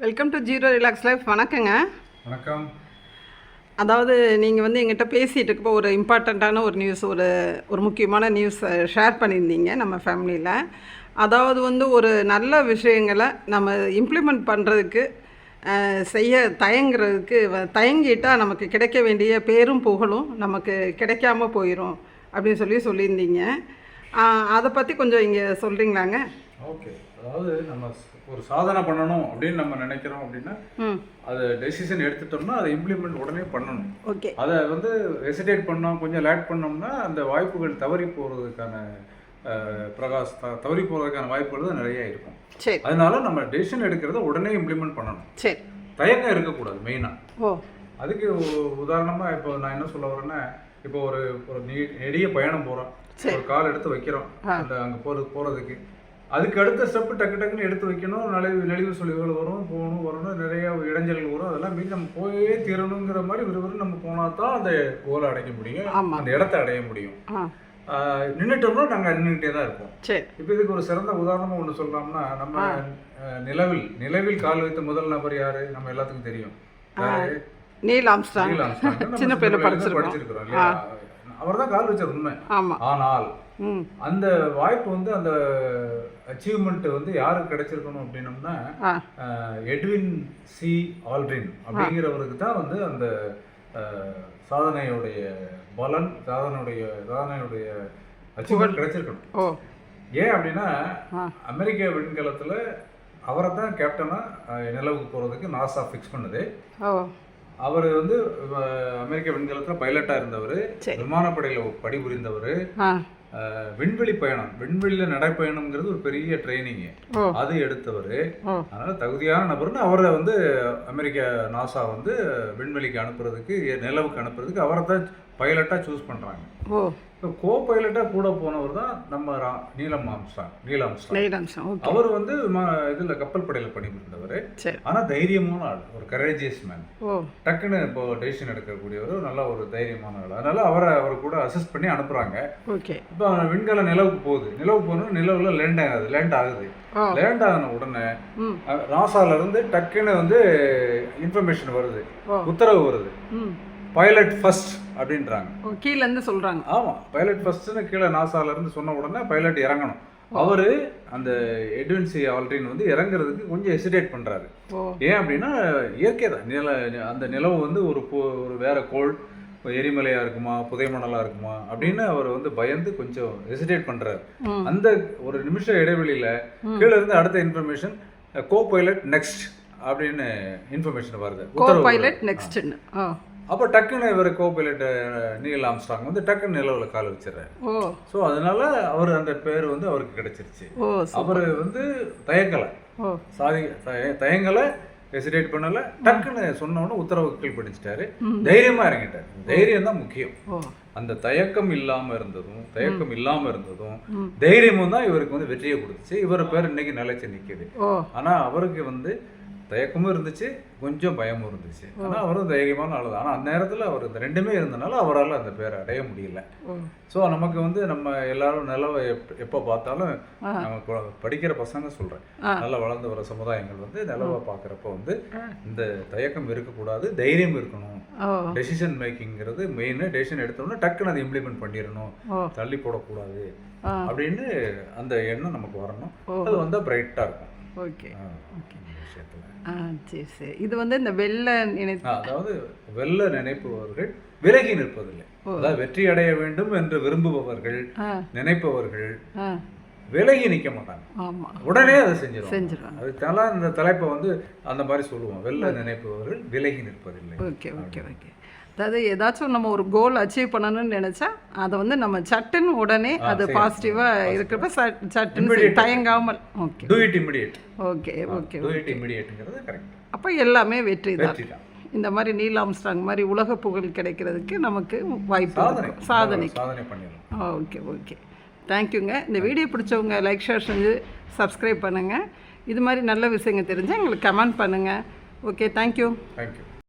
Welcome to zero relax life வணக்கங்க. வணக்கம். அதாவது நீங்கள் வந்து எங்கிட்ட பேசிகிட்டு இருக்கப்போ ஒரு இம்பார்ட்டண்ட்டான ஒரு நியூஸ் ஒரு ஒரு முக்கியமான நியூஸ் ஷேர் பண்ணியிருந்தீங்க நம்ம ஃபேமிலியில் அதாவது வந்து ஒரு நல்ல விஷயங்களை நம்ம இம்ப்ளிமெண்ட் பண்ணுறதுக்கு செய்ய தயங்குறதுக்கு வ- தயங்கிட்டா நமக்கு கிடைக்க வேண்டிய பேரும் புகழும் நமக்கு கிடைக்காம போயிடும் அப்படின்னு சொல்லி சொல்லியிருந்தீங்க. அதை பற்றி கொஞ்சம் இங்கே சொல்கிறீங்களாங்க ஓகே. அதாவது நம்ம ஒரு சாதனை பண்ணணும் அப்படின்னு நம்ம நினைக்கிறோம் அப்படின்னா அதை டெசிஷன் எடுத்துட்டோம்னா அதை இம்ப்ளிமெண்ட் உடனே பண்ணணும். ஓகே. அதை வந்து ஹெசிடேட் பண்ணோம் கொஞ்சம் லேட் பண்ணோம்னா அந்த வாய்ப்புகள் தவறி போகிறதுக்கான பிரகாஷ் த- தவறி போகிறதுக்கான வாய்ப்புகள் தான் நிறைய இருக்கும். சரி. அதனால நம்ம டெசிஷன் எடுக்கிறத உடனே இம்ப்ளிமெண்ட் பண்ணணும். சரி. தயக்கம் இருக்கக்கூடாது மெயினாக ஓ. அதுக்கு உ- உதாரணமா இப்போ நான் என்ன சொல்ல வரேன்னா இப்போ ஒரு ஒரு நீ- நெடிய பயணம் போறோம். சரி. ஒரு கால் எடுத்து வைக்கிறோம். அந்த அங்க போறது போறதுக்கு. அதுக்கு அடுத்த ஸ்டெப் டக்கு டக்குன்னு எடுத்து வைக்கணும். நலிவு நெளிவு சுழிவுகள் வரும் போகணும் வரணும் நிறைய இடைஞ்சல்கள் வரும். அதெல்லாம் மீறி நம்ம போயே தீரணுங்கிற மாதிரி விறுவிறு நம்ம போனா தான் அந்த கோலை அடைய முடியும். அந்த இடத்த அடைய முடியும். ஆ. ஆஹ் நின்னுட்டோம்னா நாங்க நின்றுட்டே தான் இருப்போம். சரி. இப்போ இதுக்கு ஒரு சிறந்த உதாரணமா ஒன்று சொல்லலாம்னா நம்ம நிலவில் நிலவில் கால் வைத்த முதல் நபர் யாரு? நம்ம எல்லாத்துக்கும் தெரியும். Neil Armstrong. சின்ன படிச்சிருக்கோம். படிச்சிருக்கிறோம் இல்லையா? அவர் தான் கால் வச்சார் உண்மை. ஆனால் அந்த வாய்ப்பு வந்து அந்த அச்சீவ்மெண்ட் வந்து யாருக்கு கிடைச்சிருக்கணும் அப்படின்னம்னா எட்வின் சி. ஆல்ட்ரின் அப்படிங்கிறவருக்கு தான் வந்து அந்த சாதனையுடைய பலன் சாதனையுடைய சாதனையுடைய அச்சீவ்மெண்ட் கிடைச்சிருக்கணும். ஏன் அப்படின்னா. அமெரிக்க விண்கலத்துல அவரை தான் கேப்டனா அஹ், நிலவுக்கு போறதுக்கு நாசா ஃபிக்ஸ் பண்ணுது. அவர் வந்து அமெரிக்க விண்கலத்தில் பைலட்டாக இருந்தவர். விமானப்படையில் பணிபுரிந்தவர் விண்வெளி பயணம். விண்வெளியில் நடைப்பயணம்ங்கிறது ஒரு பெரிய ட்ரைனிங்கு ஓ. அது எடுத்தவர். அதனால தகுதியான நபர்னு அவரை வந்து அமெரிக்க நாசா வந்து விண்வெளிக்கு அனுப்புறதுக்கு நிலவுக்கு அனுப்புறதுக்கு அவரை தான் பைலட்டாக சூஸ் பண்ணுறாங்க ஓ. இப்போ கோ பைலட்டாக கூட போனவர் தான் நம்ம ரா- நீலம் ஆம்ஸ்டாங் நீல் ஆம்ஸ்டாங். அவர் வந்து இதில் கப்பல் படையில் பணிபுரிந்தவர். ஆனால் தைரியமான ஆள் ஒரு கரேஜியஸ் மேன் டக்குன்னு இப்போ டெசிஷன் எடுக்கக்கூடியவர் நல்ல ஒரு தைரியமான ஆள். அதனால அவரை அவர் கூட அசிஸ்ட் பண்ணி அனுப்புறாங்க. ஓகே. இப்போ விண்கல நிலவுக்கு போகுது. நிலவுக்கு போகணும் நிலவுல லேண்ட் ஆகுது லேண்ட் ஆகுது. லேண்ட் ஆகின உடனே நாசால இருந்து டக்குன்னு வந்து இன்ஃபர்மேஷன் வருது. உத்தரவு வருது. பைலட் ஃபர்ஸ்ட் அப்படின்றாங்க. ஓ கீழேருந்து சொல்கிறாங்க ஆமா பைலட் ஃபர்ஸ்ட்னு கீழே நாசால இருந்து சொன்ன உடனே பைலட் இறங்கணும். அவரு அந்த எட்வின்சி ஆல்ட்ரின் வந்து இறங்குறதுக்கு கொஞ்சம் ஹெசிடேட் பண்றாரு. ஏன் அப்படின்னா இயற்கை தான். நில அந்த நிலவு வந்து ஒரு ஒரு வேற கோள் எரிமலையா இருக்குமா புதைமணலா இருக்குமா அப்படின்னு அவர் வந்து பயந்து கொஞ்சம் ஹெசிடேட் பண்றாரு. அந்த ஒரு நிமிஷம் இடைவெளியில கீழே இருந்து அடுத்த இன்ஃபர்மேஷன் கோ பைலட் நெக்ஸ்ட் அப்படின்னு இன்ஃபர்மேஷன் வருது. கோ. பைலட் நெக்ஸ்ட்னு அப்போ டக்குன்னு இவர் கோ பைலட் நீல் ஆம்ஸ்டாங் வந்து டக்குன்னு நிலவில் கால் வச்சிடுறாரு. ஓ. ஸோ அதனால அவர் அந்த பேர் வந்து அவருக்கு கிடைச்சிருச்சு. ஓ அவர் வந்து தயக்கலை ஓ. சாதி தய- தயங்கலை ஹெசிடேட் பண்ணல. டக்குன்னு சொன்ன உடனே உத்தரவு கீழ்ப்படிச்சிட்டாரு தைரியமா இறங்கிட்டாரு. தைரியம் தான் முக்கியம். அந்த தயக்கம் இல்லாம இருந்ததும் தயக்கம் இல்லாம இருந்ததும். தைரியமும் தான் இவருக்கு வந்து வெற்றியை கொடுத்துச்சு. இவர் பேர் இன்னைக்கு நிலைச்சு நிக்குது. ஓ. ஆனா அவருக்கு வந்து தயக்கமும் இருந்துச்சு கொஞ்சம் பயமும் இருந்துச்சு. ஆனா அவரும் தைரியமான ஆளு தான். ஆனா அந்த நேரத்துல அவர் இந்த ரெண்டுமே இருந்தனால அவரால் அந்த பேரை அடைய முடியல. ஸோ நமக்கு வந்து நம்ம எல்லாரும் நிலவை எப் எப்போ பார்த்தாலும். நம்ம படிக்கிற பசங்க சொல்றேன். ஆ. நல்லா வளர்ந்து வர சமுதாயங்கள் வந்து நிலவை பார்க்குறப்ப வந்து இந்த தயக்கம் இருக்கக்கூடாது தைரியம் இருக்கணும். டெசிஷன் மேக்கிங்கிறது மெயின் டெசிஷன் எடுத்தோம்னா டக்குன்னு அதை இம்ப்ளிமெண்ட் பண்ணிடணும். தள்ளி போடக்கூடாது. அப்படின்னு அந்த எண்ணம் நமக்கு வரணும். அது வந்தால் பிரைட்டாக இருக்கும். ஓகே ஓகே ஆ சரி சரி. இது வந்து இந்த வெள்ளை நினை ஆ, அதாவது வெல்ல நினைப்பவர்கள் விலகி நிற்பதில்லை. அதாவது வெற்றி அடைய வேண்டும் என்று விரும்புபவர்கள் நினைப்பவர்கள் விலகி நிற்க மாட்டாங்க. உடனே அதை செஞ்சிடும் செஞ்சிருவாங்க. அதுக்காக இந்த தலைப்பை வந்து அந்த மாதிரி சொல்லுவோம். வெல்ல நினைப்பவர்கள் விலகி நிற்பதில்லை. Okay okay okay. அதாவது ஏதாச்சும் நம்ம ஒரு கோல் அச்சீவ் பண்ணணும்னு நினச்சா அதை வந்து நம்ம சட்டுன்னு உடனே அது. பாசிட்டிவாக இருக்கிறப்ப சட்- சட்டுன்னு Immediate. செய்- தயங்காமல். Okay do it immediate okay okay do it இமிடியேட்டுங்கிறது correct அப்போ எல்லாமே வெற்றி தான். இந்த மாதிரி நீல் ஆம்ஸ்ட்ராங் மாதிரி உலக புகழ் கிடைக்கிறதுக்கு நமக்கு வாய்ப்பு சாதனை. ஓகே ஓகே தேங்க்யூங்க இந்த வீடியோ பிடிச்சவங்க லைக் ஷேர் செஞ்சு சப்ஸ்கிரைப் பண்ணுங்கள் இது மாதிரி நல்ல விஷயங்கள் தெரிஞ்சால் எங்களுக்கு கமெண்ட் பண்ணுங்கள் ஓகே தேங்க்யூ தேங்க்யூ